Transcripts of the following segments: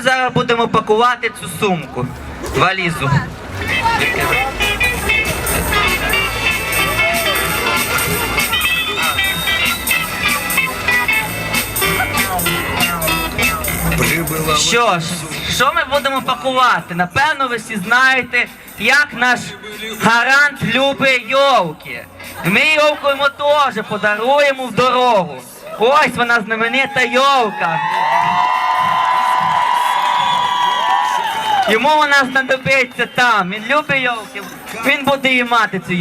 зараз будемо пакувати цю сумку, валізу. Що ж, що ми будемо пакувати? Напевно, ви всі знаєте, як наш гарант любить йовки. Ми йовку йому теж подаруємо в дорогу. Ось вона знаменита йовка. Йому вона знадобиться там. Він любить йовки. Він буде її мати цю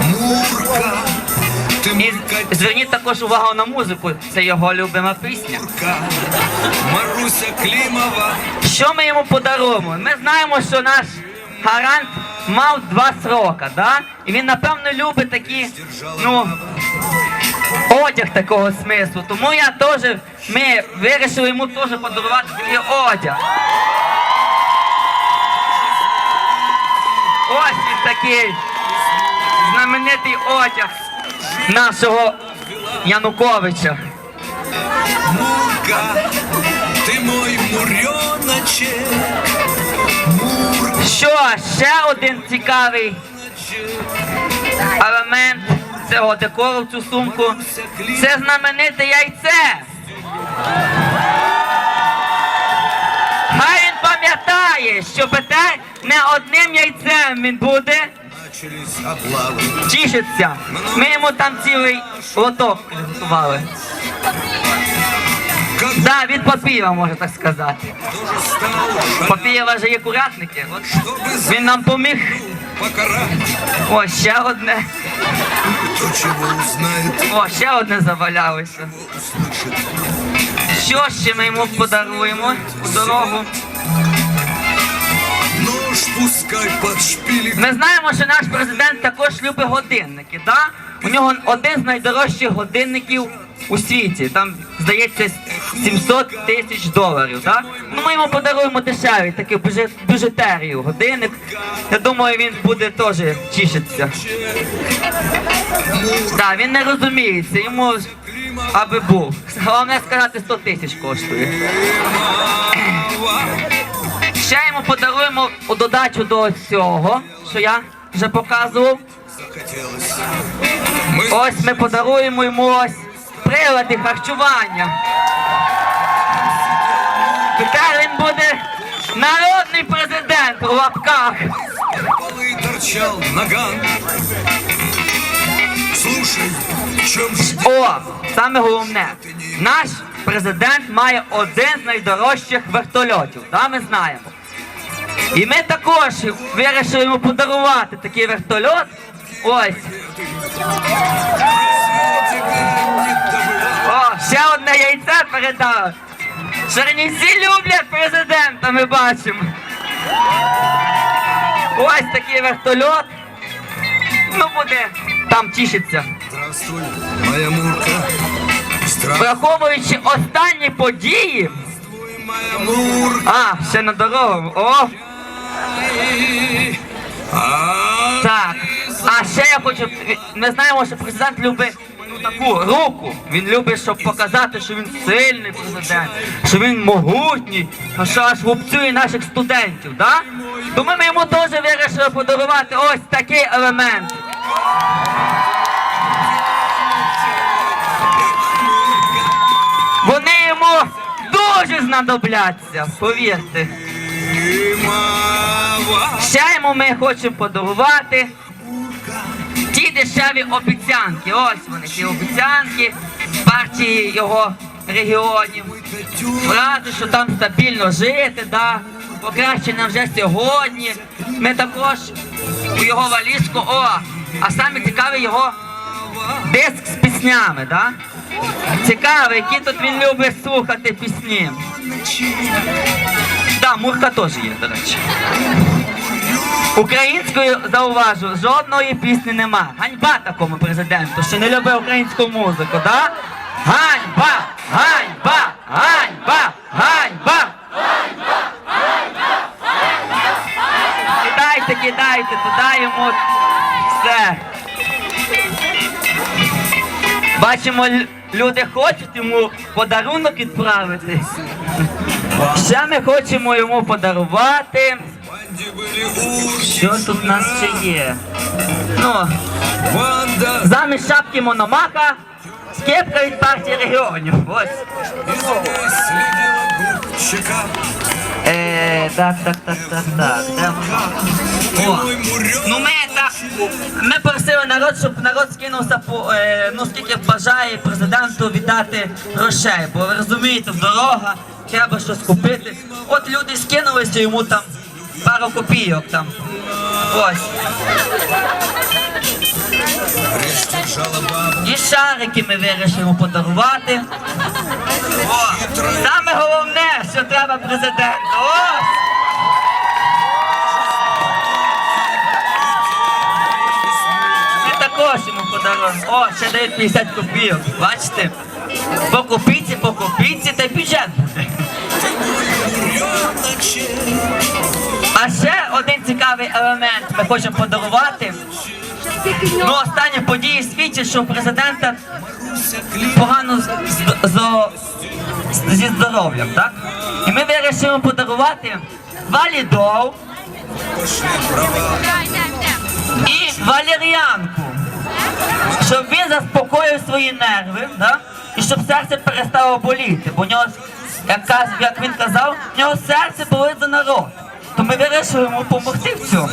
Мурка, І зверніть також увагу на музику. Це його любима пісня. Маруся Клімова, Що ми йому подаруємо? Ми знаємо, що наш гарант мав два срока, да? І він, напевно, любить такі, ну, одяг такого смислу. Тому я теж, ми вирішили йому теж подарувати такий одяг. Ось він такий знаменитий одяг нашого Януковича. Мурка, ти мой мурьоночек, Мурка, Що ще один цікавий елемент цього декору в цю сумку. Це знамените яйце. Хай він пам'ятає, що пете не одним яйцем він буде тішиться. Ми йому там цілий лоток підготували. Да, від Попієва, можна так сказати. Попієва же є курятники. От він нам поміг. Ось ще одне. О, ще одне завалялося. Що ще ми йому подаруємо у дорогу? Ми знаємо, що наш президент також любить годинники. Да? У нього один з найдорожчих годинників у світі. Там, здається, 700 тисяч доларів. Да? Ну, ми йому подаруємо дешевий такий бюджет- бюджетерію, годинник. Я думаю, він буде теж тішитися. Да, він не розуміється, йому аби був. Головне сказати 100 тисяч коштує. Ще йому подаруємо у додачу до цього, що я вже показував. Ось ми подаруємо йому ось прилади харчування. Тепер він буде народний президент у лапках. полы торчал наган. Слушай, в чем ж О, саме головне, наш президент має один з найдорожчих вертольотів. Да, ми знаємо. І ми також вирішили йому подарувати такий вертольот. Ось. О, ще одне яйце передав. Чернівці люблять президента, ми бачимо. Ось такий вертольот. Ну буде там тішиться. Здравствуй, моя Мурка. Здравствуй, Враховуючи останні події. А, ще на дорогу. О, так. А ще я хочу. Ми знаємо, що президент любить таку руку. Він любить, щоб показати, що він сильний президент, що він могутній, що аж губцює наших студентів, да? Тому ми йому теж вирішили подарувати ось такий елемент. Вони йому дуже знадобляться, повірте. Ще йому ми хочемо подарувати ті дешеві обіцянки. Ось вони, ті обіцянки партії його регіонів. Фрази, що там стабільно жити, да, покращення вже сьогодні. Ми також у його валізку, о, а саме цікаве його диск з піснями, да? Цікаво, які тут він любить слухати пісні. Да, Мурка теж є, до речі. Українською зауважу, жодної пісні нема. Ганьба такому президенту, що не любить українську музику, да? Ганьба! Ганьба! Ганьба! Ганьба! Кидайте, кидайте, туди йому все. Бачимо, люди хочуть йому подарунок відправити. Ще ми хочемо йому подарувати. Що тут у нас ще є? Ну, замість шапки Мономаха, скепка від партії регіонів. Ось. Е, так, так, так, так, так. О. Ну ми так, ми просили народ, щоб народ скинувся по е, ну скільки бажає президенту віддати грошей, бо ви розумієте, дорога, треба щось купити. От люди скинулися йому там пару копійок там. Ось. І шарики ми вирішимо подарувати. О, саме головне, що треба президенту. Ось. Ми також йому подаруємо. О, ще дають 50 копійок. Бачите? По копійці, по копійці, цікавий елемент ми хочемо подарувати. Ну, останні події свідчать, що у президента погано з, з- з- зі здоров'ям, так? І ми вирішимо подарувати валідол і валеріанку, щоб він заспокоїв свої нерви, так? і щоб серце перестало боліти. Бо у нього, як, як він казав, у нього серце болить за народ. То ми вирішуємо допомогти в цьому.